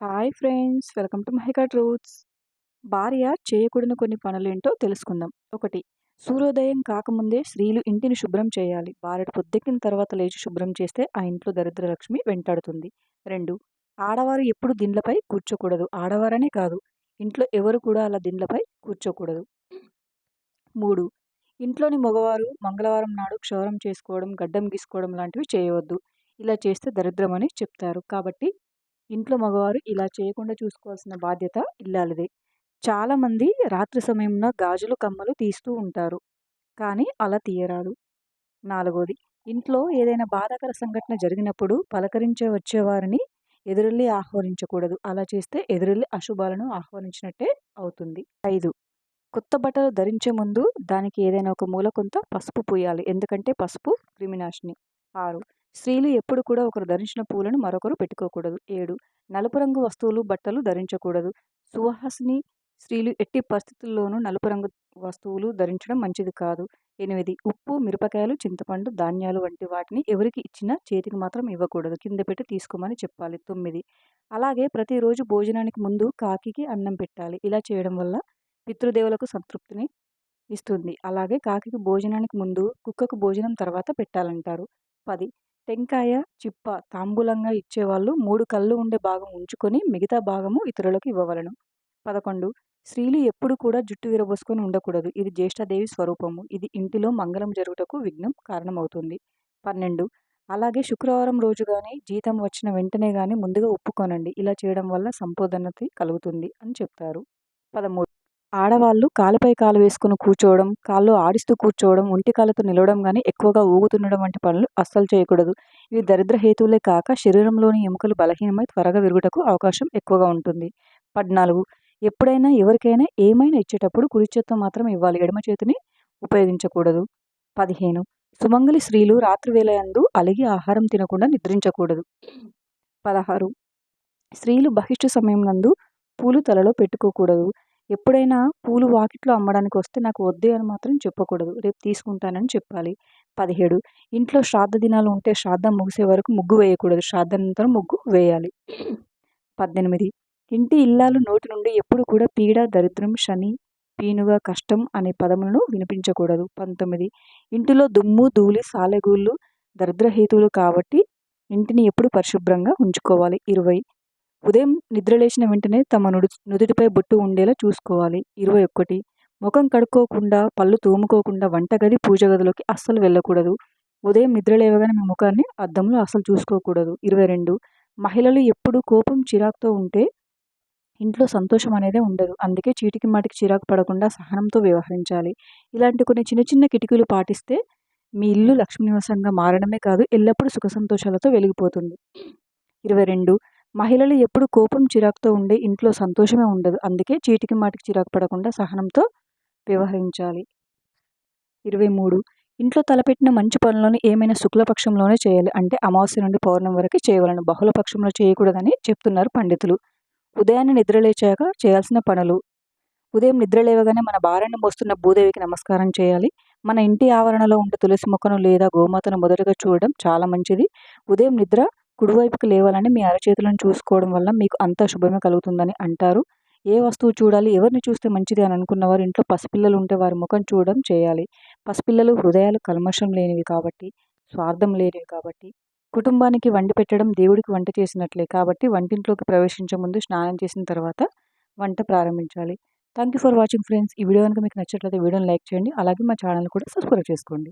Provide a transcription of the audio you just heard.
Hi friends welcome to Mahika Truths. భార్య చేయకూడని కొన్ని పనులేంటో తెలుసుకుందాం. ఒకటి సూర్యోదయం కాకముందే స్త్రీలు ఇంటిని శుభ్రం చేయాలి. భార్య పొద్దెక్కిన తర్వాత లేచి శుభ్రం చేస్తే ఆ ఇంట్లో దరిద్రలక్ష్మి వెంటాడుతుంది. రెండు ఆడవారు ఎప్పుడు దిండ్లపై కూర్చోకూడదు. ఆడవారనే కాదు ఇంట్లో ఎవరు కూడా అలా దిండ్లపై కూర్చోకూడదు. మూడు ఇంట్లోని మగవారు మంగళవారం నాడు క్షౌరం చేసుకోవడం గడ్డం గీసుకోవడం లాంటివి చేయవద్దు. ఇలా చేస్తే దరిద్రమని చెప్తారు. కాబట్టి ఇంట్లో మగవారు ఇలా చేయకుండా చూసుకోవాల్సిన బాధ్యత ఇల్లాలిదే. చాలామంది రాత్రి సమయంలో గాజులు కమ్మలు తీస్తూ ఉంటారు. కానీ అలా తీయరాదు. నాలుగోది ఇంట్లో ఏదైనా బాధాకర సంఘటన జరిగినప్పుడు పలకరించే వచ్చేవారిని ఎదురెళ్ళి ఆహ్వానించకూడదు. అలా చేస్తే ఎదురెళ్ళి అశుభాలను ఆహ్వానించినట్టే అవుతుంది. ఐదు కొత్త బట్టలు ధరించే ముందు దానికి ఏదైనా ఒక మూల కొంత పసుపు పూయాలి. ఎందుకంటే పసుపు క్రిమినాశిని. ఆరు స్త్రీలు ఎప్పుడు కూడా ఒకరు ధరించిన పూలను మరొకరు పెట్టుకోకూడదు. ఏడు. నలుపు రంగు వస్తువులు బట్టలు ధరించకూడదు. సువాసని స్త్రీలు ఎట్టి పరిస్థితుల్లోనూ నలుపు రంగు వస్తువులు ధరించడం మంచిది కాదు. ఎనిమిది. ఉప్పు మిరపకాయలు చింతపండు ధాన్యాలు వంటి వాటిని ఎవరికి ఇచ్చినా చేతికి మాత్రం ఇవ్వకూడదు. కింద పెట్టి తీసుకోమని చెప్పాలి. తొమ్మిది. అలాగే ప్రతిరోజు భోజనానికి ముందు కాకికి అన్నం పెట్టాలి. ఇలా చేయడం వల్ల పితృదేవులకు సంతృప్తిని ఇస్తుంది. అలాగే కాకికి భోజనానికి ముందు కుక్కకు భోజనం తర్వాత పెట్టాలంటారు. పది. టెంకాయ చిప్ప తాంబూలంగా ఇచ్చేవాళ్ళు మూడు కళ్ళు ఉండే భాగం ఉంచుకొని మిగతా భాగము ఇతరులకు ఇవ్వవలను. పదకొండు. స్త్రీలు ఎప్పుడు కూడా జుట్టు విరబోసుకొని ఉండకూడదు. ఇది జ్యేష్ఠదేవి స్వరూపము. ఇది ఇంటిలో మంగళం జరుగుటకు విఘ్నం కారణమవుతుంది. పన్నెండు. అలాగే శుక్రవారం రోజు కానీ జీతం వచ్చిన వెంటనే కానీ ముందుగా ఒప్పుకోనండి. ఇలా చేయడం వల్ల సంపోదన్నతి కలుగుతుంది అని చెప్తారు. పదమూడు. ఆడవాళ్ళు కాలుపై కాలు వేసుకుని కూర్చోవడం కాళ్ళు ఆడిస్తూ కూర్చోవడం ఒంటి కాళ్ళతో నిలవడం కానీ ఎక్కువగా ఊగుతుండడం వంటి పనులు అస్సలు చేయకూడదు. ఇవి దరిద్ర హేతువులే కాక శరీరంలోని ఎముకలు బలహీనమై త్వరగా విరుగుటకు అవకాశం ఎక్కువగా ఉంటుంది. పద్నాలుగు. ఎప్పుడైనా ఎవరికైనా ఏమైనా ఇచ్చేటప్పుడు కుడి చేత్తో మాత్రం ఇవ్వాలి. ఎడమ చేతిని ఉపయోగించకూడదు. పదిహేను. సుమంగలి స్త్రీలు రాత్రి వేళయందు అలిగి ఆహారం తినకుండా నిద్రించకూడదు. పదహారు. స్త్రీలు బహిష్టు సమయం నందు పూలు తలలో పెట్టుకోకూడదు. ఎప్పుడైనా పూలు వాకిట్లో అమ్మడానికి వస్తే నాకు వద్దే అని మాత్రం చెప్పకూడదు. రేపు తీసుకుంటానని చెప్పాలి. పదిహేడు. ఇంట్లో శ్రాద్ధ దినాలు ఉంటే శ్రాద్ధం ముగిసే వరకు ముగ్గు వేయకూడదు. శ్రాద్ధానంతరం ముగ్గు వేయాలి. పద్దెనిమిది. ఇంటి ఇల్లాలు నోటి నుండి ఎప్పుడు కూడా పీడ దరిద్రం శని పీనుగా కష్టం అనే పదములను వినిపించకూడదు. పంతొమ్మిది. ఇంటిలో దుమ్ము ధూళి సాలెగూళ్ళు దరిద్రహేతువులు కాబట్టి ఇంటిని ఎప్పుడు పరిశుభ్రంగా ఉంచుకోవాలి. ఇరవై. ఉదయం నిద్రలేచిన వెంటనే తమ నుడి నుదుటిపై బొట్టు ఉండేలా చూసుకోవాలి. ఇరవై ఒక్కటి. ముఖం కడుక్కోకుండా పళ్ళు తోముకోకుండా వంటగది పూజ గదిలోకి అస్సలు వెళ్ళకూడదు. ఉదయం నిద్ర లేవగానే మీ ముఖాన్ని అద్దంలో అస్సలు చూసుకోకూడదు. ఇరవై రెండు. మహిళలు ఎప్పుడు కోపం చిరాకుతో ఉంటే ఇంట్లో సంతోషం అనేది ఉండదు. అందుకే చీటికి మాటికి చిరాకు పడకుండా సహనంతో వ్యవహరించాలి. ఇలాంటి కొన్ని చిన్న చిన్న కిటికీలు పాటిస్తే మీ ఇల్లు లక్ష్మీ నివాసంగా మారడమే కాదు ఎల్లప్పుడూ సుఖ సంతోషాలతో వెలిగిపోతుంది. ఇరవై రెండు. మహిళలు ఎప్పుడు కోపం చిరాకుతో ఉండే ఇంట్లో సంతోషమే ఉండదు. అందుకే చీటికి మాటికి చిరాకు పడకుండా సహనంతో వ్యవహరించాలి. ఇరవై మూడు. ఇంట్లో తలపెట్టిన మంచి పనులను ఏమైనా శుక్లపక్షంలోనే చేయాలి. అంటే అమావాస్య నుండి పౌర్ణమి వరకు చేయవలను. బహుళ పక్షంలో చేయకూడదని చెప్తున్నారు పండితులు. ఉదయాన్నే నిద్రలేచాక చేయాల్సిన పనులు. ఉదయం నిద్ర లేవగానే మన భారాన్ని మోస్తున్న భూదేవికి నమస్కారం చేయాలి. మన ఇంటి ఆవరణలో ఉండే తులసి మొక్కను లేదా గోమాతను మొదటగా చూడడం చాలా మంచిది. ఉదయం నిద్ర కుడివైపుకి లేవాలని మీ అరచేతులను చూసుకోవడం వల్ల మీకు అంతా శుభమే కలుగుతుందని అంటారు. ఏ వస్తువు చూడాలి ఎవరిని చూస్తే మంచిది అని అనుకున్నవారు ఇంట్లో పసిపిల్లలు ఉంటే వారి ముఖం చూడడం చేయాలి. పసిపిల్లలు హృదయాలు కల్మషం లేనివి కాబట్టి స్వార్థం లేనివి కాబట్టి కుటుంబానికి వండి పెట్టడం దేవుడికి వంట చేసినట్లే కాబట్టి వంటింట్లోకి ప్రవేశించే ముందు స్నానం చేసిన తర్వాత వంట ప్రారంభించాలి. Thank you for watching friends ఈ వీడియో కనుక మీకు నచ్చట్లయితే వీడియోని లైక్ చేయండి. అలాగే మా ఛానల్ కూడా సబ్స్క్రైబ్ చేసుకోండి.